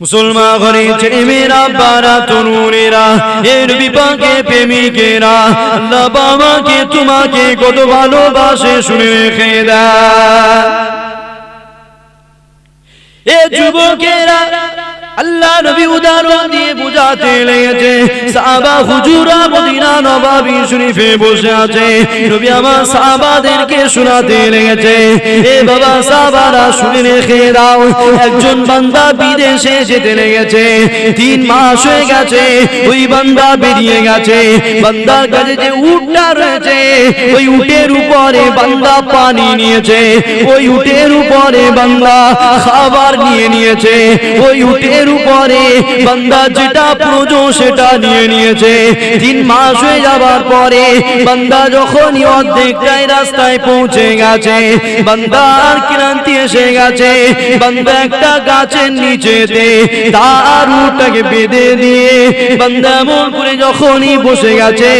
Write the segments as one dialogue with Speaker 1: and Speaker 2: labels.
Speaker 1: মুসলমান ঘরে ছেলেমেয়েরা বারা তরুণেরা। এর বিপাকে প্রেমিকেরা। আল্লাহ বাবাকে তোমাকে কত ভালোবাসে শুনে রেখে দেয়। এ যুবকেরা আল্লাহ নবী উদাহরণ দিয়ে বুঝাতে লেগেছে। সাহাবা হুজুরা মদিনা নবাবী শরীফে বসে আছে। নবী আমার সাহাবাদেরকে শোনাতে লেগেছে। এ বাবা, সাহাবারা শুনে রেখে দাও, একজন বান্দা বিদেশে যেতে লেগেছে। তিন মাস হয়ে গেছে, ওই বান্দা বেরিয়ে গেছে। বান্দার কাছে যে উটটা রয়েছে, ওই উটের উপরে বান্দা পানি নিয়েছে। ওই উটের উপরে বান্দা খাবার নিয়ে নিয়েছে। ওই উটের উপরে বান্দা যেটা প্রয়োজন সেটা নিয়ে নিয়েছে। তিন মাস হয়ে যাবার পরে বান্দা যখনই অর্ধেকটাই রাস্তায় পৌঁছে গেছে বান্দার ক্রান্তি এসে গেছে। বান্দা একটা গাছের নিচেতে তার উটটাকে বেঁধে দিয়ে বান্দা এমন করে যখনই বসে গেছে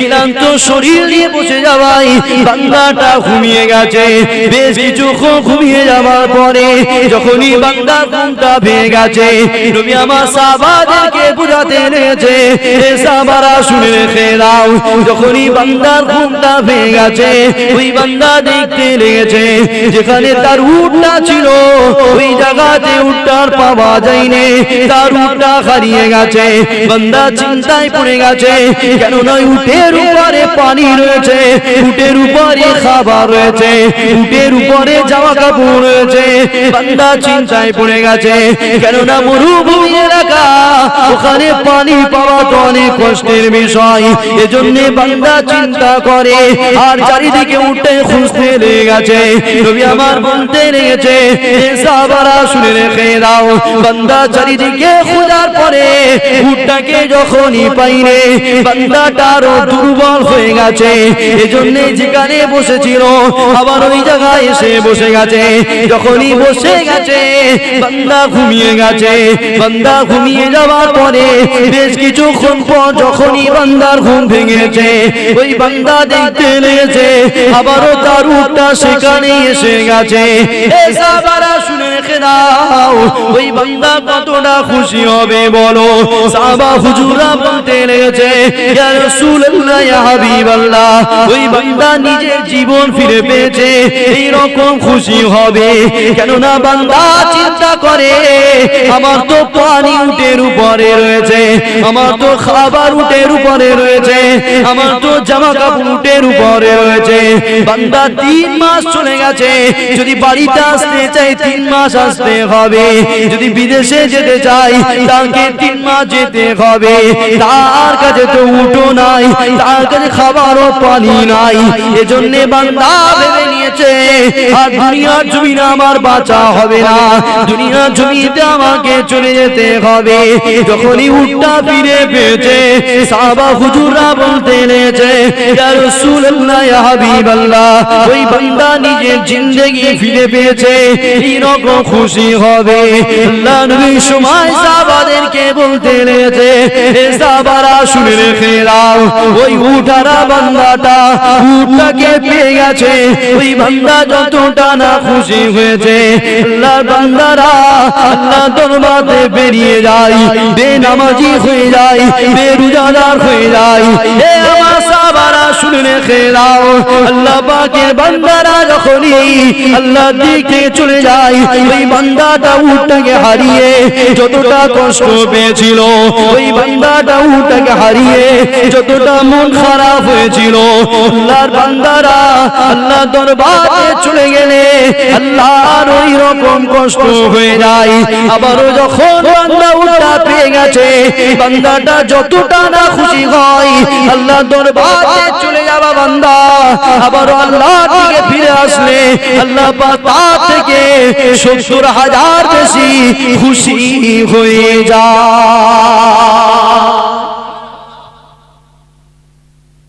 Speaker 1: ক্লান্ত শরীর নিয়ে বসে যাওয়াই বান্দাটা ঘুমিয়ে গেছে। বেশ কিছুক্ষণ ঘুমিয়ে যাওয়ার পরে যখনই বান্দা ঘুমটা ভেঙে গেছে নবী আমার সাহাবাদেরকে বুঝাতে এনেছে। সাহাবারা শুনে রেখে দাও, যখনই বান্দার ঘুমটা ভেঙে গেছে, ওই বান্দা দেখতে লেগেছে, যেখানে তার উটটা ছিল, ওই জায়গাতে উটটার পাওয়া যায়নি। তার উটটা হারিয়ে গেছে, বান্দা চিন্তায় পড়ে গেছে কেন নয় উটের উপরে পানি রয়েছে, উটের উপরে খাবার রয়েছে, উটের উপরে জামা কাপড় রয়েছে, বান্দা চিন্তায় পড়ে গেছে, কেননা ওখানে পানি পাওয়া তো অনেক কষ্টের বিষয়। এজন্য বান্দা চিন্তা করে, আর চারিদিকে উঠে খুঁজতে লেগে গেছে। নবী আমার বলতে লেগেছে শুনে রেখে দাও। বান্দা চারিদিকে খোঁজার পরে, উটটাকে যখনই পাইনে বান্দাটারও দুর্বল হয়ে গেছে। এজন্য যেখানে বসেছিল, আবার ওই জায়গায় এসে বসে গেছে। যখনই বসে গেছে, বান্দা ঘুমিয়ে গেছে। বান্দা ঘুমিয়ে যাওয়ার পরে বেশ কিছুক্ষণ পর যখনই বান্দার ঘুম ভেঙেছে, ওই বান্দা দেখতে লেগেছে আবারও তার উঠটা সেখানে এসে গেছে। শুনে রেখে দাও, ওই বান্দা কতটা খুশি হবে বলো। সাহাবা হুজুরা বলতে লেগেছে, ইয়া রাসূলুল্লাহ, ইয়া হাবিবাল্লাহ, ওই বান্দা নিজের জীবন ফিরে পেয়েছে, এই রকম খুশি হবে। কেননা বান্দা চিন্তা করে, আমার তো পানি উটের উপরে রয়েছে, আমার তো খাবার উটের উপরে রয়েছে, আমার তো জামা কাপড় উটের উপরে রয়েছে। বান্দা তিন মাস চলে গেছে, যদি বাড়িতে আসতে চাই তিন মাস আসতে হবে। যদি বিদেশে যেতে চাই, তাকে তিন মাস যেতে হবে। তার কাছে তো উঠো নাই, তার কাছে খাবারও পানি নাই। এজন্য বান্দা ভেবে নিয়েছে, আর দুনিয়ার জমিনে আমার বাঁচা হবে না। দুনিয়ার জমিতে আমাকে চলে যেতে হবে। যখনই উঠটা ফিরে পেয়েছে, সাহাবা হুজুররা বলতে লেগেছে ওই বান্দা নিজের জিন্দেগি ফিরে পেয়েছে। এই রকম খুশি হবে। নবী সময় বলতে শুনে রেখে দাও, ওই উঠারা বান্দাটা উটটাকে পেয়ে গেছে। ওই বান্দা যতটা না খুশি হয়েছে আল্লাহ বান্দারা আল্লাহ দরবারে বেরিয়ে যায়, বেনামাজি হয়ে যায়, বেরুজাদার হয়ে যায়। এ আমার সাহাবারা শুনে রেখে আল্লাহ পাকের বান্দারা যখনই আল্লাহ দিকে চলে যায়, ওই বান্দাটা উটটাকে হারিয়ে যতটা কষ্ট পেয়েছিল, ওই বান্দাটা উটটাকে হারিয়ে যতটা মন খারাপ হয়েছিল, আল্লাহর বান্দারা আল্লাহ দরবারে চলে গেলে আল্লাহর ওই রকম কষ্ট হয়ে যায়। আবারও যখন বান্দা উল্টা পেয়ে গেছে, বান্দাটা যতটা না খুশি হয় আল্লাহ দরবারে চলে যাওয়া বান্দা। আবারও আল্লাহ থেকে ফিরে আসলে। আল্লাহ পাক তার থেকে সত্তর হাজার বেশি খুশি হয়ে যায়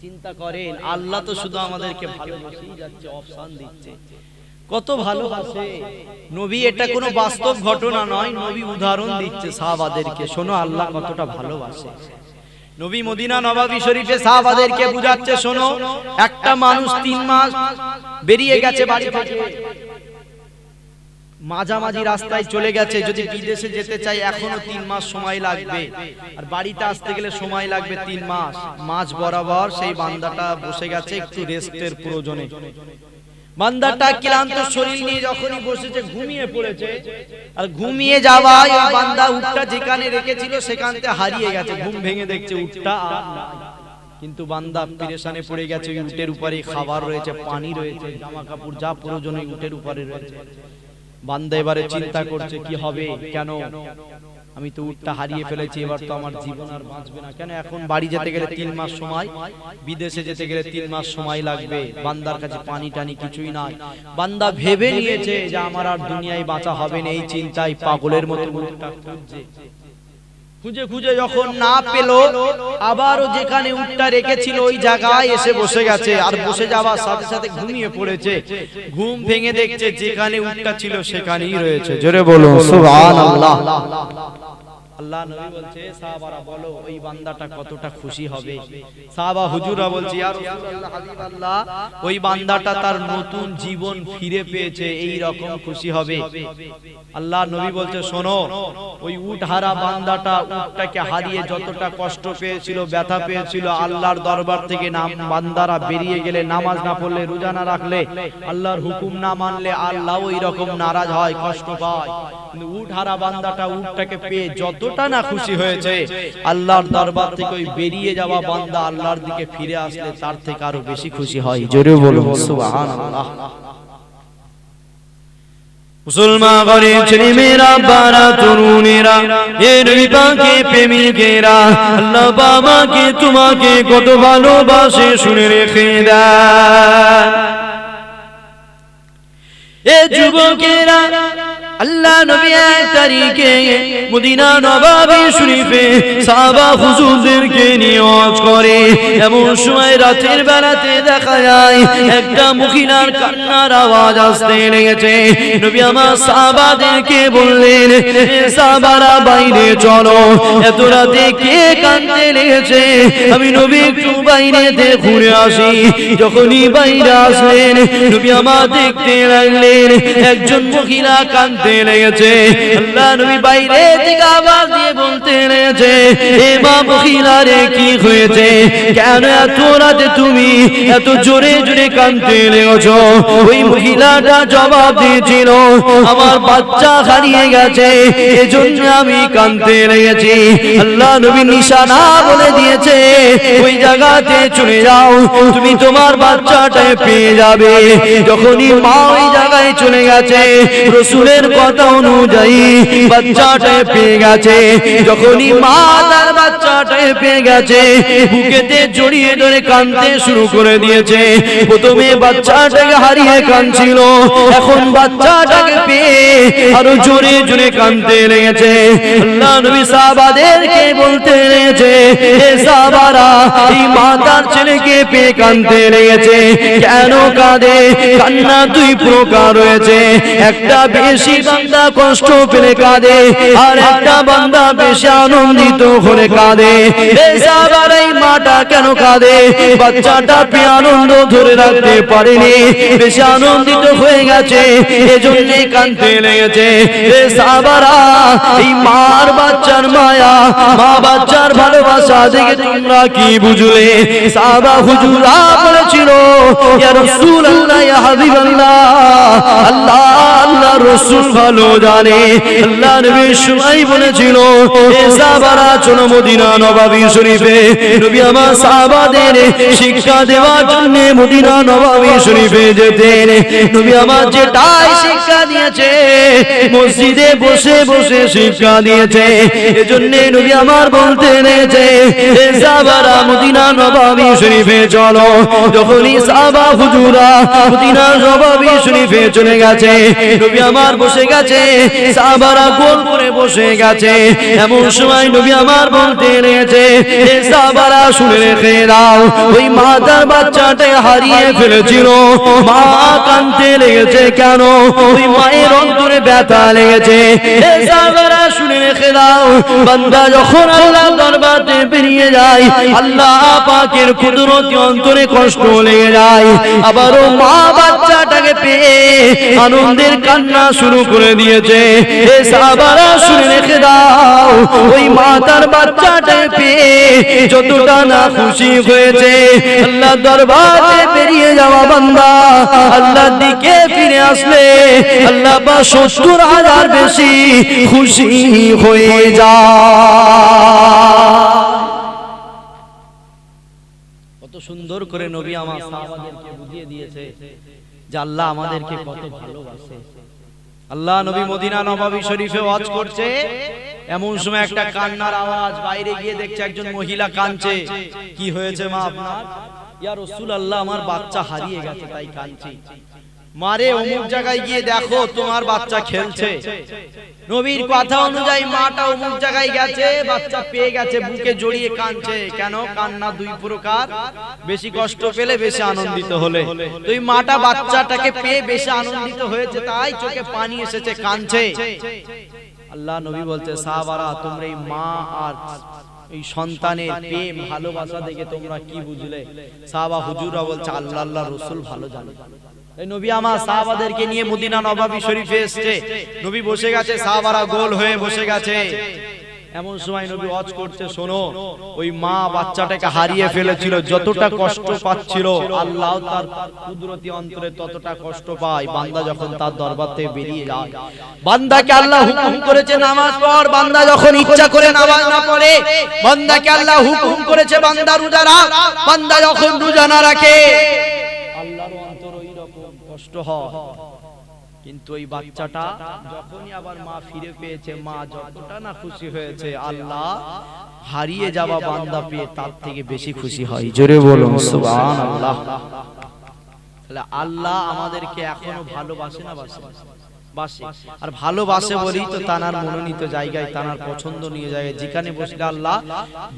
Speaker 1: চিন্তা করেন, আল্লাহ তো শুধু আমাদেরকে ভালোবাসেই যাচ্ছে, অপশন দিচ্ছে। কত ভালোবাসে। নবী এটা কোনো বাস্তব ঘটনা নয়, নবী উদাহরণ দিচ্ছে সাহাবাদেরকে। শোনো, আল্লাহ কতটা ভালোবাসে। নবী মদিনা নবাবী শরীফে সাহাবাদেরকে বুঝাচ্ছে, শোনো, একটা মানুষ তিন মাস বেরিয়ে গেছে বাড়ি থেকে। মাঝামাঝি রাস্তায় চলে গেছে যদি বিদেশে যেতে চাই এখনও তিন মাস সময় লাগবে। আর বাড়িতে আসতে গেলে সময় লাগবে তিন মাস। মাঝ বরাবর সেই বান্দাটা বসে গেছে একটু রেস্টের প্রয়োজনে। বান্দাটা ক্লান্ত শরীর নিয়ে যখনই বসেছে ঘুমিয়ে পড়েছে। আর ঘুমিয়ে যাওয়ায় ওই বান্দা উটটা যেখানে রেখেছিল সেখান থেকে হারিয়ে গেছে ঘুম ভেঙে দেখছে উটটা। কিন্তু বান্দা পেরেশানে পড়ে গেছে উটের উপরে খাবার রয়েছে পানি রয়েছে জামা কাপড় যা প্রয়োজন উটের উপরে রয়েছে বান্দা এবারে চিন্তা করছে কি হবে? কেন? আমি তো উটটা হারিয়ে ফেলেছি এবার তো আমার জীবন আর বাঁচবে না। কেন? এখন বাড়ি যেতে গেলে তিন মাস সময় বিদেশে যেতে গেলে তিন মাস সময় লাগবে বান্দার কাছে পানি টানি কিছুই নাই। বান্দা ভেবে নিয়েছে যে আমার আর দুনিয়ায় বাঁচা হবে না এই চিন্তায় পাগলের মতো উটটা খুঁজছে। খুঁজে খুঁজে যখন না পেল, আবারও যেখানে উটটা রেখেছিল ওই জায়গায় এসে বসে গেছে আর বসে যাওয়ার সাথে সাথে ঘুমিয়ে পড়েছে। ঘুম ভেঙে দেখছে যেখানে উটটা ছিল সেখানেই রয়েছে। জোরে বলো সুবহানাল্লাহ। আল্লাহ নবী বলছে সাহাবারা বলো ওই বান্দাটা কতটা খুশি হবে? সাহাবা হুজুরা বলছে ইয়া রাসূলুল্লাহ হাবিবাল্লাহ ওই বান্দাটা তার নতুন জীবন ফিরে পেয়েছে এই রকম খুশি হবে। আল্লাহ নবী বলছে শোনো ওই বান্দাটা উটটাকে হারিয়ে যতটা কষ্ট পেয়েছিল ব্যথা পেয়েছিল আল্লাহর দরবার থেকে নাম বান্দারা বেরিয়ে গেলে নামাজ না পড়লে রোজা না রাখলে আল্লাহর হুকুম না মানলে আল্লাহ ওই রকম নারাজ হয় কষ্ট পায়। কিন্তু উট হারা বান্দাটা উটটাকে পেয়ে যতটা না খুশি হয়েছে আল্লাহর দরবার থেকে ওই বেরিয়ে যাওয়া বান্দা আল্লাহর দিকে ফিরে আসলে তার থেকে আরও বেশি খুশি হয়। জোরে বলুন সুবহানাল্লাহ। মুসলমান মেয়েরা বারা তরুণেরা এর বিপাকে প্রেমিকেরা আল্লাহ বাবাকে তোমাকে কত ভালোবাসে শুনে রেখে দেন এ যুবকেরা আল্লাহ নবী এক তারিখে মদিনা নবাবী শরীফে সাহাবা হুজুরদেরকে নিয়োজ করে। এমন সময় রাতের বেলাতে দেখা যায় একটা মহিলার কান্নার আওয়াজ আসতে লেগেছে। নবী আমার বললেন, "এ সাহাবারা বাইরে চলো। এত রাতে কে লেগেছে? আমি নবী একটু বাইরেতে ঘুরে আসি। যখনই বাইরে আসলেন, নবী আমার দেখতে লাগলেন, একজন মহিলা লেগেছে। আল্লাহ নবী বাইরে থেকে আওয়াজ দিয়ে বলতে লেগেছে, এ মা মহিলা রে, কি হয়েছে? কেন এত রাতে তুমি এত জোরে জোরে ওই মহিলাটা জবাব দিয়েছিল, আমার বাচ্চা হারিয়ে গেছে, এজন্য আমি লেগেছি। আল্লাহ নবী নিশানা বলে দিয়েছে, ওই জায়গাতে চলে যাও, তুমি তোমার বাচ্চাটা পেয়ে যাবে। যখনই মা ওই জায়গায় চলে গেছে, রসুলের কথা অনুযায়ী বাচ্চাটা পেয়ে গেছে। যখনই মা তার বাচ্চাটা পেয়ে গেছে। বুকেতে জড়িয়ে ধরে কাঁদতে শুরু করে দিয়েছে। প্রথমে বাচ্চাটাকে হারিয়ে কাঁদছিল এখন বাচ্চাটাকে পেয়ে আরও জোরে জোরে কাঁদতে লেগেছে। বলতে লেগেছে এই মাতার ছেলেকে পেয়ে কাঁদতে লেগেছে। কেন কাঁদে? কান্না দুই প্রকার রয়েছে। একটা বেশি বান্দা কষ্ট পেলে কাঁদে, আর একটা বান্দা বেশি আনন্দিত করে কাঁদে এই সাহাবার এই মাটা কেন কাঁদে? বাচ্চাটা আনন্দ ধরে রাখতে পারেনি। বেশি আনন্দিত হয়ে গেছে। এজন্য কাঁদতে লেগেছে। এ সাহাবারা এই মার বাচ্চার মায়া, মা বাচ্চার ভালোবাসা দেখে তোমরা কি বুঝলে? সাহাবা হুজুরা বলেছিল, ইয়া রাসূলুল্লাহ, ইয়া হাবিবাল্লাহ, আল্লাহ আল্লাহ রাসূল ভালো জানে। আল্লাহ নবী সময় বলেছিল, এ সাহাবারা চলো মদিনা নবাবী শরীফে, নবী আমার সাহাবাদের শিক্ষা দেওয়ার জন্য মদিনা নবাবী শরীফে যেতেন। নবী আমার যেটাই শিক্ষা দিয়েছে, মসজিদে বসে বসে শিক্ষা দিয়েছে। এজন্য নবী আমার বলতে এ সাহাবারা, মদিনা নবাবী শরীফে চলো। যখনই সাহাবা হুজুরা মদিনা নবাবী শরীফে চলে গেছে, নবী আমার বসে গেছে, সাহাবারা গোল করে বসে গেছে। এমন সময় নবী আমার
Speaker 2: বলতে এ সাহাবারা, শুনে রেখে দাও ওই মাতার বাচ্চাটা হারিয়ে ফেলেছিল। মা কানতে লেগেছে কেন? ওই মায়ের অন্তরে ব্যথা লেগেছে। মা আনন্দের কান্না শুরু করে দিয়েছে। দাও। ওই মাতার বাচ্চাটাকে পেয়ে যতটা না খুশি হয়েছে। আল্লাহ দরবারে বেরিয়ে যাওয়া বান্দা আল্লাহর দিকে ফিরে আসলে আল্লাহ বা সত্তর হাজার বেশি খুশি হয়ে যায় কত সুন্দর করে নবী আমার সাহাবাদেরকে বুঝিয়ে দিয়েছে যে আল্লাহ আমাদেরকে কত ভালোবাসে। আল্লাহ নবী মদিনা নবাবী শরীফে ওয়াজ করছে এমন সময় একটা কান্নার আওয়াজ বাইরে গিয়ে দেখছে একজন মহিলা কাঁদছে। কি হয়েছে মা আপনার? ইয়া রাসূল আল্লাহ আমার বাচ্চা হারিয়ে গেছে তাই কাঁদছি। মারে অমুক জায়গায় গিয়ে দেখো তোমার বাচ্চা খেলছে। নবীর কথা অনুযায়ী মাটা অমুক জায়গায় গেছে বাচ্চা পেয়ে গেছে বুকে জড়িয়ে কাঁদছে। কেন কান্না দুই প্রকার। বেশি কষ্ট পেলে বেশি আনন্দিত হলে। তুই মাটা বাচ্চাটাকে পেয়ে বেশি আনন্দিত হয়েছে তাই চোখে পানি এসেছে কাঁদছে। আল্লাহ নবী বলছে সাহাবারা তোমরা এই মা আর এই সন্তানের প্রেম ভালোবাসা দেখে তোমরা কি বুঝলে? সাহাবা হুজুরা বলছে আল্লাহ আল্লাহ রসুল ভালো জানে। এই নবী আমার সাহাবাদেরকে নিয়ে মদিনা নবাবী শরীফে এসছে। নবী বসে গেছে সাহাবারা গোল হয়ে বসে গেছে। এমন সময় নবী ওয়াজ করছে শোনো ওই মা বাচ্চাটাকে হারিয়ে ফেলেছিল যতটা কষ্ট পাচ্ছিল আল্লাহ তার কুদরতি অন্তরে ততটা কষ্ট পায় বান্দা যখন তার দরবার থেকে বেরিয়ে যায়। বান্দাকে আল্লাহ হুকুম করেছে নামাজ পড় বান্দা যখন ইচ্ছা করে নামাজ না পড়ে বান্দাকে আল্লাহ হুকুম করেছে বান্দা রোজা রাখ বান্দা যখন রোজা না রাখে আল্লাহর অন্তর ওই রকম কষ্ট হয়। কিন্তু ওই বাচ্চাটা যখনই আবার মা ফিরে পেয়েছে মা যতটা না খুশি হয়েছে আল্লাহ হারিয়ে যাওয়া বান্দা পেয়ে তার থেকে বেশি খুশি হয়। জোরে বলুন সুবহানাল্লাহ। তাহলে আল্লাহ আমাদেরকে এখনও ভালোবাসে না বাসে? বাসে। আর ভালোবাসে বলেই তো তানার মনোনীত জায়গায় তানার পছন্দ নিয়ে জায়গায় যেখানে বসলে আল্লাহ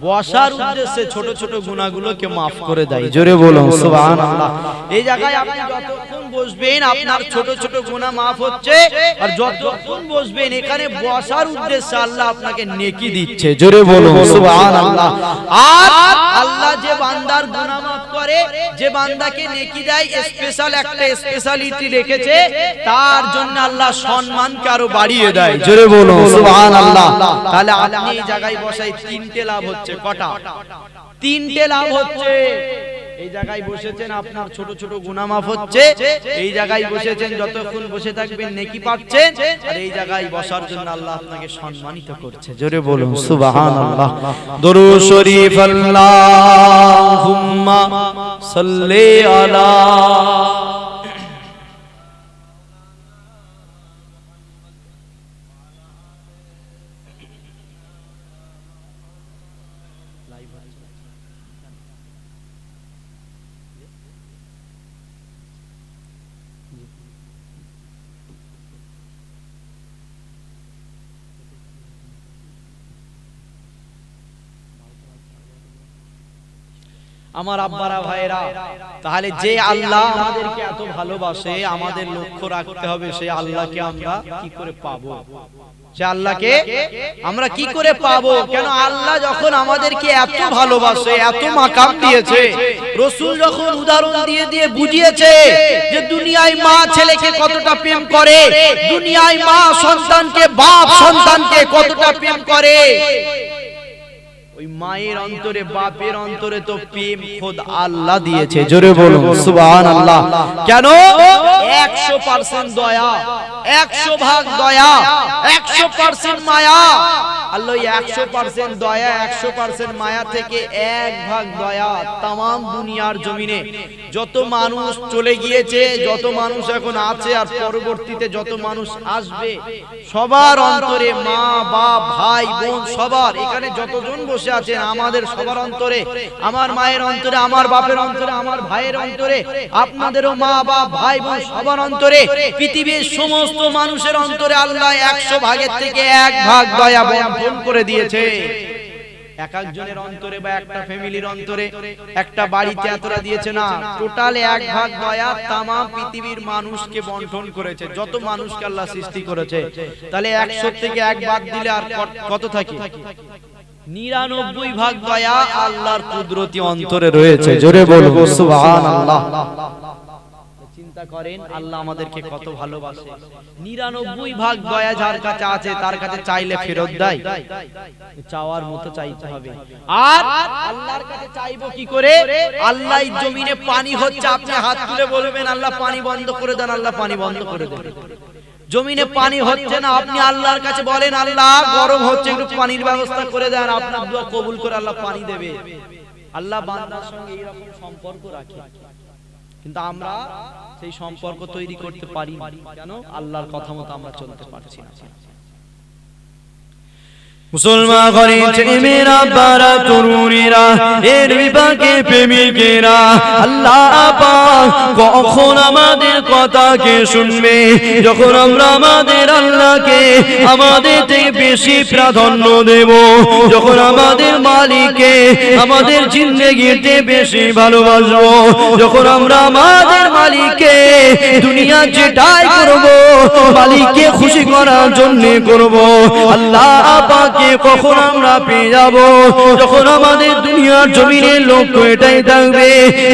Speaker 2: বসার উদ্দেশ্যে ছোট ছোট গুণাগুলোকে মাফ করে দেয়। জোরে বলুন সুবহানাল্লাহ। এই জায়গায় আপনি যতক্ষণ বসবেন, আপনার ছোট ছোট গুণা মাফ হচ্ছে। আর যতক্ষণ বসবেন, এখানে বসার উদ্দেশ্যে আল্লাহ আপনাকে নেকি দিচ্ছে। জোরে বলুন, সুবহানাল্লাহ। আর আল্লাহ যে বান্দার গুনাহ মাফ করে, যে বান্দাকে নেকি দেয় স্পেশাল একটা স্পেশালিটি রেখেছে, তার জন্য আল্লাহ সম্মানকে আরও বাড়িয়ে দেয়। জোরে বলুন, সুবহানাল্লাহ। তাহলে আপনি এই জায়গায় বসাই, তিনটে লাভ হচ্ছে, কটা? তিনটে লাভ হচ্ছে। এই জায়গায় বসেছেন আপনার ছোট ছোট গুনাহ মাফ হচ্ছে এই জায়গায় বসেছেন যতক্ষণ বসে থাকবেন নেকি পাচ্ছেন আর এই জায়গায় বসার জন্য আল্লাহ আপনাকে সম্মানিত করছে। জোরে বলুন সুবহানাল্লাহ। দরুদ শরীফ আল্লাহুম্মা সাল্লি আলা আমার আব্বারা ভাইরা তাহলে যে আল্লাহ আমাদেরকে এত ভালোবাসে আমাদের লক্ষ্য রাখতে হবে সেই আল্লাহকে আমরা কি করে পাবো? সে আল্লাহকে আমরা কি করে পাবো? কেন আল্লাহ যখন আমাদেরকে এত ভালোবাসে এত মাকাম দিয়েছে রসুল যখন উদাহরণ দিয়ে দিয়ে বুঝিয়েছে যে দুনিয়ায় মা ছেলেকে কতটা প্রেম করে দুনিয়ায় মা সন্তানকে বাপ সন্তানকে কতটা প্রেম করে ওই মায়ের অন্তরে বাপের অন্তরে তো প্রেম খোদ আল্লাহ দিয়েছে জোরে বলুন সুবহানাল্লাহ। কেন? 100% দয়া 100 ভাগ দয়া 100% মায়া। আল্লাহ 100% দয়া 100% মায়া থেকে এক ভাগ দয়া তাম দুনিয়ার জমিনে। যত মানুষ চলে গিয়েছে যত মানুষ এখন আছে আর পরবর্তীতে যত মানুষ আসবে সবার অন্তরে মা বাপ ভাই বোন সবার এখানে যতজন বসে আছেন আমাদের সবার অন্তরে, আমার মায়ের অন্তরে, আমার বাপের অন্তরে, আমার ভাইয়ের অন্তরে, আপনাদেরও মা, বাপ, ভাই, বোন সবার অন্তরে, পৃথিবীর সমস্ত মানুষের অন্তরে আল্লাহ একশো ভাগের থেকে এক ভাগ দয়া বন্টন করে দিয়েছে।
Speaker 1: এক একজনের অন্তরে বা একটা ফ্যামিলির অন্তরে, একটা বাড়িতে এতটা দিয়েছে না, টোটাল এক ভাগ দয়া তামাম পৃথিবীর মানুষকে বন্টন করেছে, যত মানুষকে আল্লাহ সৃষ্টি করেছে। তাহলে একশো থেকে এক বাদ দিলে আর কত থাকে? নিরানব্বই ভাগ দয়া আল্লাহর কুদরতি অন্তরে রয়েছে। জোরে বলব সুবহানাল্লাহ। চিন্তা করেন আল্লাহ আমাদেরকে কত ভালোবাসে। নিরানব্বই ভাগ দয়া যার কাছে আছে তার কাছে চাইলে ফেরত দেয়। চাওয়ার মতো চাইতে হবে। আর আল্লাহর কাছে চাইব কি করে? আল্লাহ জমিনে পানি হচ্ছে আপনি হাত তুলে বলবেন আল্লাহ পানি বন্ধ করে দেন আল্লাহ পানি বন্ধ করে দেন। জমিনে পানি হচ্ছে না আপনি আল্লাহর কাছে বলেন আল্লাহ গরম হচ্ছে একটু পানির ব্যবস্থা করে দেন আপনার দোয়া কবুল করে আল্লাহ পানি দেবে। আল্লাহ বান্দার সঙ্গে এইরকম সম্পর্ক রাখে। কিন্তু আমরা সেই সম্পর্ক তৈরি করতে পারি কেন? আল্লাহর কথা মতো আমরা চলতে পারছি না। মুসলমান ঘরে ছেলেমেয়েরা বারা তরুণীরা এর বিপাকে প্রেমিকেরা, আল্লাহ কখন আমাদের কথাকে শুনবে? যখন আমরা আমাদের আল্লাহকে আমাদের থেকে বেশি প্রাধান্য দেব, যখন আমাদের মালিককে আমাদের জিন্দগিতে বেশি ভালোবাসবো, যখন আমরা আমাদের মালিককে দুনিয়া যেটাই করব, মালিককে খুশি করার জন্য করব, আল্লাহ পাকে কখন আমরা পেয়ে যাব? যখন আমাদের দুনিয়ার জমিনের লক্ষ্য এটাই থাকবে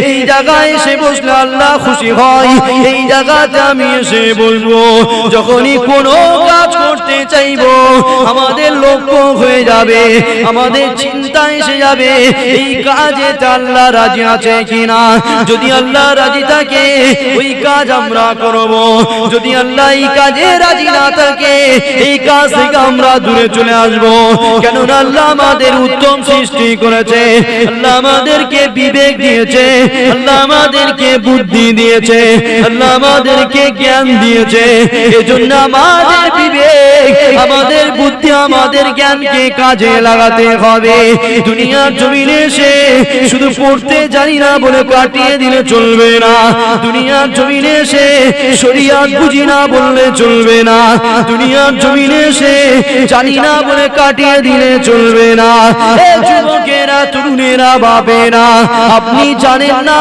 Speaker 1: এই জায়গায় এসে বসলে আল্লাহ খুশি হয়। এই জায়গাতে আমি এসে বলব, যখনই কোনো কাজ করতে চাইব, আমাদের লক্ষ্য হয়ে যাবে। আমাদের চিন্তা এসে যাবে, এই কাজে আল্লাহ রাজি আছে কিনা? যদি আল্লাহ রাজি থাকে, ওই কাজ আমরা করব। যদি আল্লাহ এই কাজে রাজি না থাকে, এই কাজ থেকে আমরা দূরে চলে আসব। আল্লাহ আমাদের উত্তম সৃষ্টি করেছে। আল্লাহ আমাদেরকে বিবেক দিয়েছে। আল্লাহ আমাদেরকে বুদ্ধি দিয়েছে। আল্লাহ আমাদেরকে জ্ঞান দিয়েছে। এজন্য আমাদের বিবেক, আমাদের বুদ্ধি, আমাদের জ্ঞানকে কাজে লাগাতে হবে। দুনিয়ার জমিনে এসে শুধু পড়তে জানি না বলে কাটিয়ে দিলে চলবে না। দুনিয়ার জমিনে এসে শরিয়াত বুঝি না বললে চলবে না। দুনিয়ার জমিনে এসে জানি না বলে কাটিয়ে দিলে চলবে না। যুবকেরা, তরুণেরা, বাপেরা, আপনি জানেন না,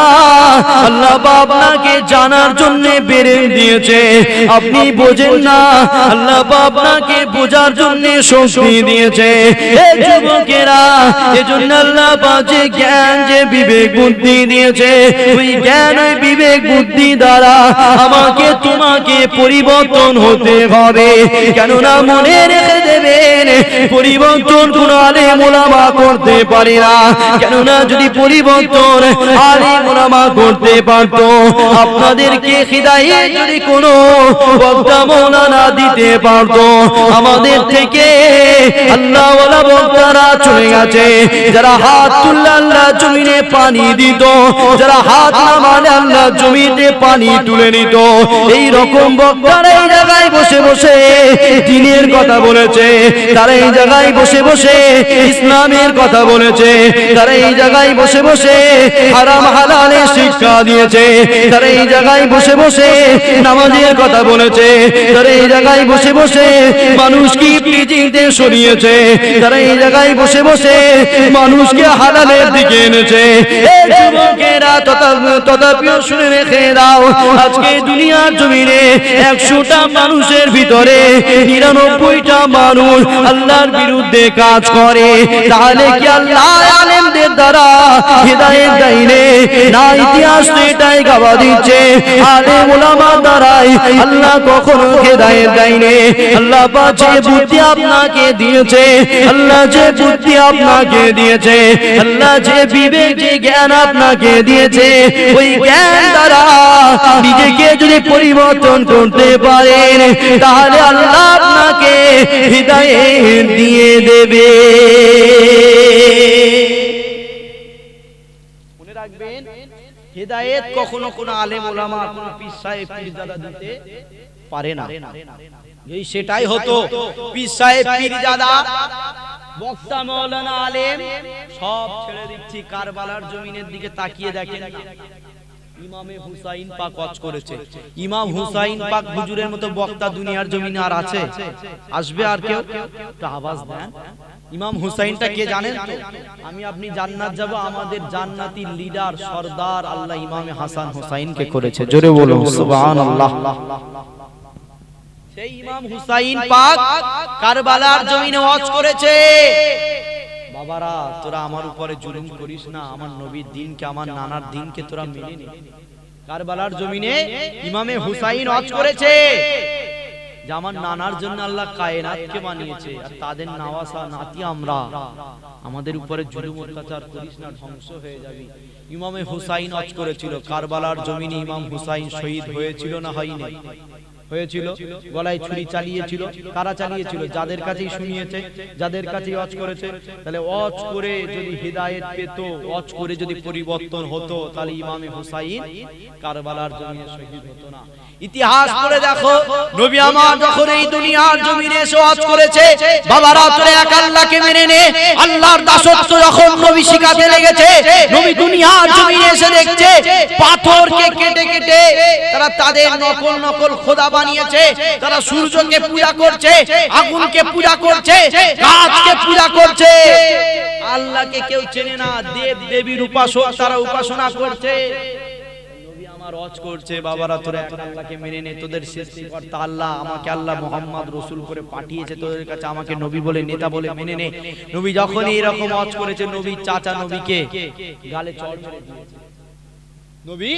Speaker 1: আল্লাহ আপনাকে জানার জন্য বেড়ে দিয়েছে। আপনি বোঝেন না, আল্লাহ আপনাকে বোঝার জন্য শক্তি দিয়েছে। যুবকেরা এজন্য আল্লাহ বাজে জ্ঞান যে বিবেক বুদ্ধি দিয়েছে, ওই জ্ঞান ওই বিবেক বুদ্ধি দ্বারা আমাকে তোমাকে পরিবর্তন হতে হবে। কেননা মনে রেখে দেবেন। পরিবর্তন কোন আলে মোলামা করতে পারে না। কেননা যদি পরিবর্তন আলে মোলামা করতে পারতো, আপনাদেরকে হৃদয়ে যদি কোনো বক্তা মৌলানা দিতে পারতো, আমাদের থেকে বক্তারা চলে গেছে। যারা হাত তুললে আল্লাহ জমিনে পানি দিত, যারা হাত না মানে আল্লাহ জমিতে পানি তুলে নিত। এই রকম বক্তারা এই জায়গায় বসে বসে দিনের কথা বলেছে। তারা এই জায়গায় বসে বসে ইসলামের কথা বলেছে, তারা এই জায়গায় বসে বসে হারাম হালালের শিক্ষা দিয়েছে এই জায়গায় বসে বসে নামাজের কথা বলেছে এই জায়গায় বসে বসে মানুষকে এই জায়গায় বসে বসে মানুষকে হালালের দিকে এনেছে। শুনে আজকে দুনিয়ার জমিনে একশোটা মানুষের ভিতরে নিরানব্বইটা মানুষ আল্লাহর বিরুদ্ধে কাজ করে, তাহলে কি আল্লাহ আলেমদের দ্বারা হৃদায়ত দেয়নি না ইতিহাস এটাই গাওয়া দিচ্ছে? আলেম ওলামা দ্বারাই আল্লাহ কখনো হেদায়েত দেয়নি আল্লাহ যে বুদ্ধি আপনাকে দিয়েছে, আল্লাহ যে বুদ্ধি আপনাকে দিয়েছে, আল্লাহ যে বিবেক, যে জ্ঞান আপনাকে দিয়েছে, ওই জ্ঞান দ্বারা নিজেকে যদি পরিবর্তন করতে পারেন, তাহলে আল্লাহ আপনাকে হৃদয়ে দিয়ে দেবে। হেদায়েত কখনো আলেম ওলামা পীর সাহেব, পীরজাদা দিতে পারে না। এই সেটাই হতো। পীর সাহেব, পীরজাদা, বক্তা মাওলানা আলেম, সব ছেড়ে দিচ্ছি কারবালার জমিনের দিকে তাকিয়ে দেখেন।
Speaker 2: লিডার সর্দার আল্লাহ ইমামে হাসান হুসাইনকে করেছে। জোরে সেই ইমাম হুসাইন পাক কারবালার জমিনে ওয়াজ করেছে। বাবারা, তোরা আমার উপরে জুলুম করিস না। আমার নবীর দিনকে, আমার নানার দিনকে তোরা মেনে নে। কারবালার জমিনে ইমামে হুসাইন ওয়াজ করেছে। যে আমার নানার জন্য আল্লাহ কায়নাতকে বানিয়েছে, আর তাদের নাওয়াসা নাতি আমরা। আমাদের উপরে জুলুম অত্যাচার করিস না, ধ্বংস হয়ে যাবি। ইমামে হুসাইন ওয়াজ করেছিল। কারবালার জমিনে ইমাম হুসাইন শহীদ হয়েছিল না হয়নি। হয়েছিল গলায় ছুরি চালিয়েছিল কারা চালিয়েছিল যাদের কাছেই শুনিয়েছে যাদের কাছেই অজ করেছে তাহলে অজ করে যদি হৃদায়ত পেত অজ করে যদি পরিবর্তন হতো তাহলে ইমামে হুসাইন কারবালার জমিনে শহীদ হতো না। ইতিহাস পড়ে দেখো নবী আমার যখন এই দুনিয়ার জমিনে এসে ওয়াজ করেছে বাবারা তোরে এক আল্লাহকে মেনে নে আল্লাহর দাসত্ব যখন নবী শিখাতে লেগেছে নবী দুনিয়ার জমিনে এসে পাথরকে কেটে কেটে তারা তাদের নকল নকল খোদা বানিয়েছে, তারা সূর্যকে পূজা করছে, আগুনকে পূজা করছে, গাছকে পূজা করছে। আল্লাহকে কেউ চেনে না, দেব দেবীর উপাসক তারা উপাসনা করছে। আল্লাহ নবী বলে এরকম রজ করেছে নবী চাচা নবীকে গালে চড় মেরে দিয়েছে। নবী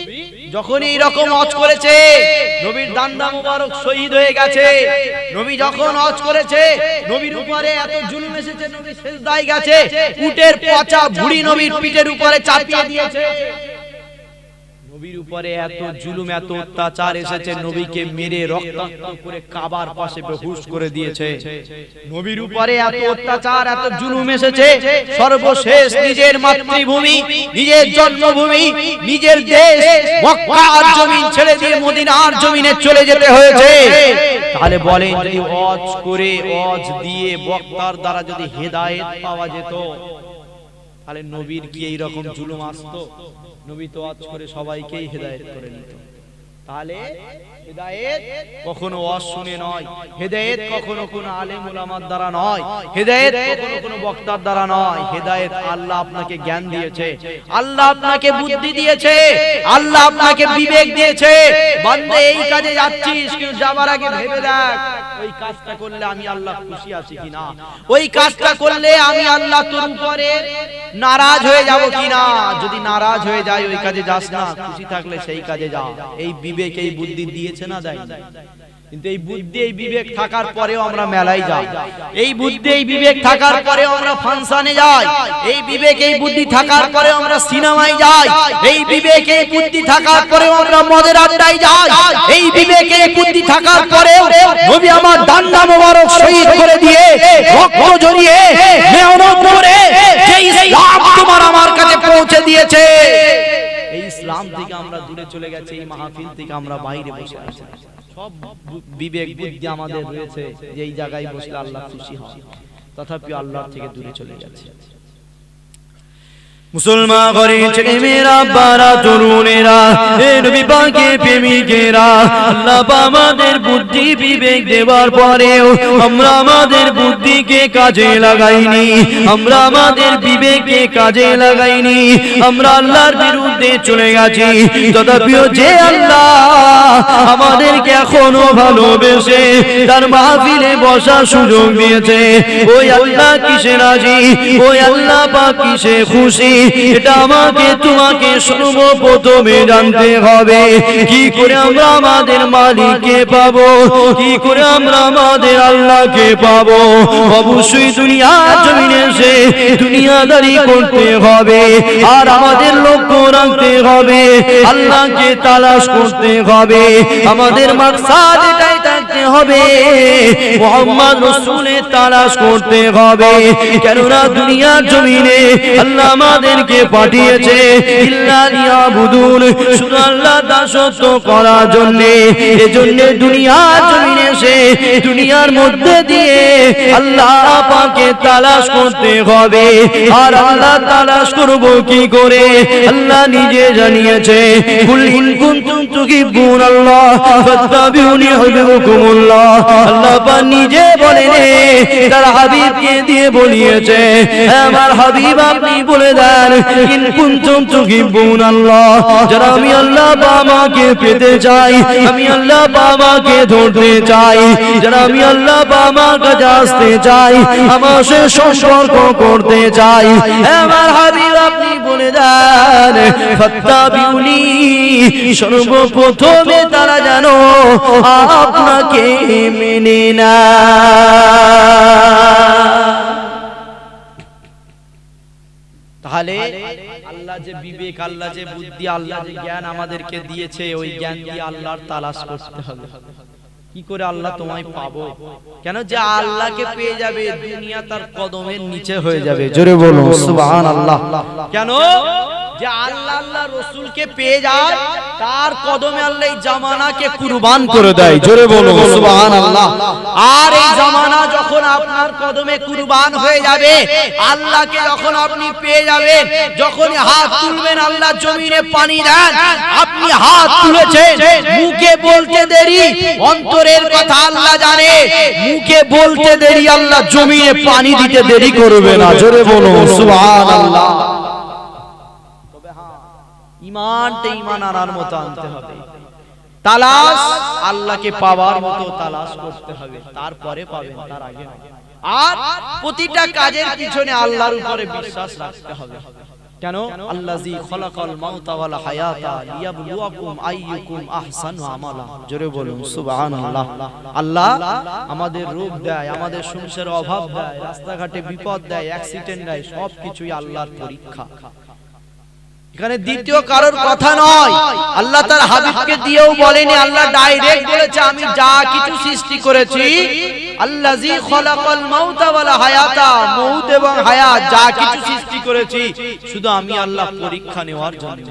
Speaker 2: যখন এই রকম হজ করেছে নবীর দান্ডা মুবারক শহীদ হয়ে গেছে। নবী যখন হজ করেছে নবীর উপরে এত জুলুম এসেছে নবী সেজদায় গেছে। উটের পচা ভুড়ি নবীর পিঠের উপরে চাপিয়ে দিয়েছে। নবীর উপরে এত জুলুম এত অত্যাচার এসেছে নবীকে মেরে রক্তাক্ত করে কাবার পাশে বেহুশ করে দিয়েছে। নবীর উপরে এত অত্যাচার এত জুলুম এসেছে। সর্বশেষ নিজের মাতৃভূমি নিজের জন্মভূমি নিজের দেশ মক্কার জমিন ছেড়ে দিয়ে মদিনার জমিনে চলে যেতে হয়েছে। তাহলে বলেন যদি অজ করে অজ দিয়ে বক্তার দ্বারা যদি হেদায়েত পাওয়া যেত তাহলে নবীর কি এইরকম জুলুম আসতো? নবী করে সবাইকেই করে নিত। তাহলে কখনো ওয়াজ শুনে নয় কখনো আলেম ওলামার দ্বারা নয় কখনো বক্তার দ্বারা নয়। আল্লাহ আপনাকে জ্ঞান দিয়েছে, আল্লাহ আপনাকে বুদ্ধি দিয়েছে, আল্লাহ আপনাকে বিবেক দিয়েছে। বান্দে, এই কাজে যাচ্ছিস, কিন্তু যাবার আগে ভেবে দেখ, ওই কাজটা করলে আমি আল্লাহ খুশি আছি কিনা? ওই কাজটা করলে আমি আল্লাহ তোর নারাজ হয়ে যাব কিনা? যদি নারাজ হয়ে যায়, ওই কাজে যাস না, খুশি থাকলে সেই কাজে যা। এই বিবেক, এই বুদ্ধি দিয়েছে না দেয় কিন্তু এই বুদ্ধি এই বিবেক থাকার পরেও আমরা মেলায় যাই। এই বুদ্ধি এই বিবেক থাকার পরেও আমরা ফাংশনে যাই। এই বিবেক এই বুদ্ধি থাকার পরেও আমরা সিনেমায় যাই। এই বিবেক এই বুদ্ধি থাকার পরেও আমরা মদের আড্ডায় যাই। এই বিবেক এই বুদ্ধি থাকার পরেও নবী আমার দান্না মোবারক শহীদ করে দিয়ে রক্ত জড়িয়ে মেহনত করে যে ইসলাম তোমার আমার কাছে পৌঁছে দিয়েছে। এই ইসলাম থেকে আমরা দূরে চলে গেছি এই মাহফিল থেকে আমরা বাইরে বসে আছি। সব বিবেক বুদ্ধি আমাদের রয়েছে যে এই জায়গায় বসলে আল্লাহ খুশি হয় তথাপি আল্লাহর থেকে দূরে চলে যাচ্ছে মুসলমান ঘরে ছেলে মেয়েরা, বারা তরুণেরা, এ নবী পাকে প্রেমিকেরা, আল্লাহ আমাদের বুদ্ধি বিবেক দেওয়ার পরেও আমরা আমাদের বুদ্ধিকে কাজে লাগাইনি, আমরা আমাদের বিবেককে কাজে লাগাইনি, আমরা আল্লাহর বিরুদ্ধে চলে গেছি, তথাপিও যে আল্লাহ আমাদেরকে এখনও ভালোবেসে তার মাহফিলে বসার সুযোগ দিয়েছে, ওই আল্লাহ কিসে রাজি, ওই আল্লাহ পাক কিসে খুশি এটা আমাকে, তোমাকে সর্বপ্রথমে জানতে হবে। কি করে আমরা আমাদের মালিককে পাবো? কি করে আমরা আমাদের আল্লাহকে পাবো? অবশ্যই দুনিয়া জমিনে এসে দুনিয়াদারি করতে হবে, আর আমাদের লক্ষ্য রাখতে হবে, আল্লাহকে তালাশ করতে হবে। আমাদের মাকসাদ এটাই
Speaker 1: হবে। মোহাম্মদ রসুলের তালাশ করতে হবে। কেননা দুনিয়ার জমিনে আল্লাহ আমাদেরকে পাঠিয়েছে দাসত্ব করার জন্য। এজন্য দুনিয়ার জমিনে দুনিয়ার মধ্যে দিয়ে আল্লাহ তালাশ করতে হবে। আর আল্লাহ তালাশ কি করে? আল্লাহ নিজে জানিয়েছে, কুল ইন আল্লাহ সম্পর্ক করতে চাই। সর্বপ্রথমে তারা জানো আপনাকে মেনে না তাহলে আল্লাহ যে বিবেক, আল্লাহ যে বুদ্ধি, আল্লাহ যে জ্ঞান আমাদেরকে দিয়েছে, ওই জ্ঞান দিয়ে আল্লাহর তালাশ করতে হবে। কি করে আল্লাহ তোমায় পাবো? কেন যে আল্লাহকে পেয়ে যাবে দুনিয়া তার কদমের নিচে হয়ে যাবে। জোরে বলুন সুবহানাল্লাহ। কেন? যে আল্লাহ আল্লাহ রসুলকে পেয়ে যায় তার কদমে আল্লাহ এই জামানাকে কুরবান করে দেয়। জোরে বলুন সুবহানাল্লাহ। আর এই জামানা যখন আপনার কদমে কুরবান হয়ে যাবে আল্লাহকে যখন আপনি পেয়ে যাবেন যখন হাত তুলবেন আল্লাহ জমিনে পানি দেন আপনি হাত তুলেছেন মুখে বলতে দেরি অন্তরের কথা আল্লাহ জানে। মুখে বলতে দেরি, আল্লাহ জমিনে পানি দিতে দেরি করবে না। জোরে বলুন, সুবহানাল্লাহ। তবে ইমানটা ইমান আনার মতো আনতে হবে। তালাশ আল্লাহকে পাওয়ার মতো তালাশ করতে হবে। তারপরে পাবেন, তার আগে আর প্রতিটা কাজের পিছনে আল্লাহর উপরে বিশ্বাস রাখতে হবে। কেন? আল্লাজি খলাকাল মাউতা ওয়াল হায়াতা লিয়াবলুয়াকুম আইয়ুকুম আহসানু আমালা। জোরে বলুন সুবহানাল্লাহ। আল্লাহ আমাদের রোগ দেয় আমাদের সংসারে অভাব দেয় রাস্তাঘাটে বিপদ দেয় অ্যাক্সিডেন্ট দেয় সবকিছুই আল্লাহর পরীক্ষা। এখানে দ্বিতীয় কারোর কথা নয়। আল্লাহ তার হাবিবকে দিয়েও বলেনি আল্লাহ ডাইরেক্ট বলেছে আমি যা কিছু সৃষ্টি করেছি আল্লাজি খলাকাল মাউতা ওয়াল হায়াতা মউত এবং হায়াত যা কিছু সৃষ্টি করেছি শুধু আমি আল্লাহ পরীক্ষা নেওয়ার জন্য।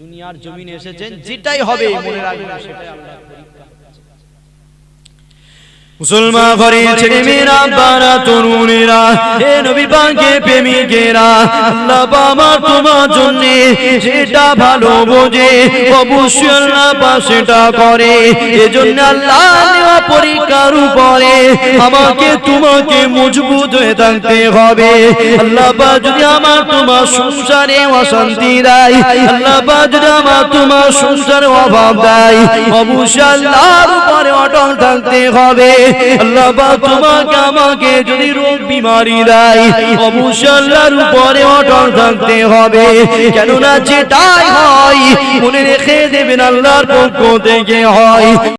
Speaker 1: দুনিয়ার জমিনে এসেছেন যেটাই হবে মনে রাখবেন সেটাই আল্লাহ মুসলমান ঘরে ছেলে মেয়েরা, বারা তরুণেরা হে নবী পাকে প্রেমিকেরা, আল্লাহ বাবা তোমার জন্য যেটা ভালো বোঝে, অবশ্যই আল্লাহ সেটা করে। এজন্য আল্লাহ নেওয়া পরীক্ষার উপরে আমাকে তোমাকে মজবুত হয়ে থাকতে হবে। আল্লাহ পা যদি আমার তোমার সংসারে অশান্তি দেয়, আল্লাহ পা যদি আমার তোমার সংসারে অভাব দেয়, অবশ্যই আল্লাহর উপরে অটল থাকতে হবে। আল্লাহ তোমাকে আমাকে যদি রোগ বিমারি দেয় অবশ্যই আল্লাহর উপরে অটল থাকতে হবে। কেননা যেটাই হয় মনে রেখে দেবেন আল্লাহর পক্ষ থেকে হয়।